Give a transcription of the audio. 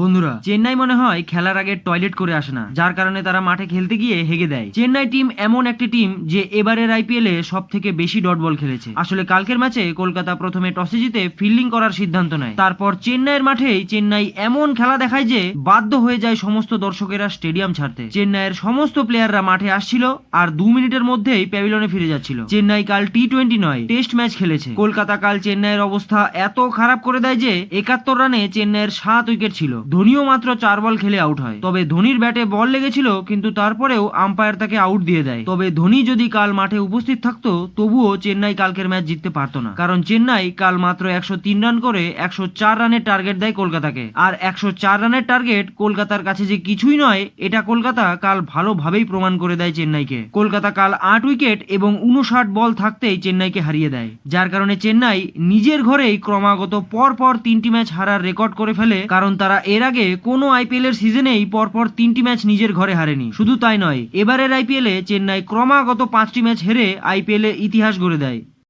বন্ধুরা, চেন্নাই মনে হয় খেলার আগে টয়লেট করে আসে না, যার কারণে তারা মাঠে খেলতে গিয়ে হেগে দেয়। চেন্নাই টিম এমন একটি টিম যে এবারের আইপিএল এ সব থেকে বেশি ডট বল খেলেছে। আসলে কালকের ম্যাচে কলকাতা প্রথমে টসে জিতে ফিল্ডিং করার সিদ্ধান্ত নেয়। তারপর চেন্নাইয়ের মাঠেই চেন্নাই এমন খেলা দেখায় যে বাধ্য হয়ে যায় সমস্ত দর্শকেরা স্টেডিয়াম ছাড়তে। চেন্নাইয়ের সমস্ত প্লেয়াররা মাঠে আসছিল আর দু মিনিটের মধ্যেই প্যাভিলনে ফিরে যাচ্ছিল। চেন্নাই কাল টি টোয়েন্টি নয় টেস্ট ম্যাচ খেলেছে। কলকাতা কাল চেন্নাইয়ের অবস্থা এত খারাপ করে দেয় যে একাত্তর রানে চেন্নাইয়ের সাত উইকেট ছিল। ধোনিও মাত্র চার বল খেলে আউট হয়। তবে ধোনির ব্যাটে বল লেগেছিল, কিন্তু তারপরেও আম্পায়ার তাকে আউট দিয়ে দেয়। তবে ধোনি যদি কাল মাঠে উপস্থিত থাকতো, তবুও চেন্নাই কালকের ম্যাচ জিততে পারতো না। কারণ চেন্নাই কাল মাত্র একশো তিন রান করে একশো চার রানের টার্গেট দেয় কলকাতাকে। আর একশো চার রানের টার্গেট কলকাতার কাছে যে কিছুই নয়, এটা কলকাতা কাল ভালোভাবেই প্রমাণ করে দেয় চেন্নাইকে। কলকাতা কাল আট উইকেট এবং উনষাট বল থাকতেই চেন্নাইকে হারিয়ে দেয়। যার কারণে চেন্নাই নিজের ঘরেই ক্রমাগত পর পর তিনটি ম্যাচ হারার রেকর্ড করে ফেলে, কারণ তারা এর আগে কোনো আইপিএল এর সিজনেই পরপর তিনটি ম্যাচ নিজের ঘরে হারেনি। শুধু তাই নয়, এবারের আইপিএলে চেন্নাই ক্রমাগত পাঁচটি ম্যাচ হেরে আইপিএল এ ইতিহাস গড়ে দেয়।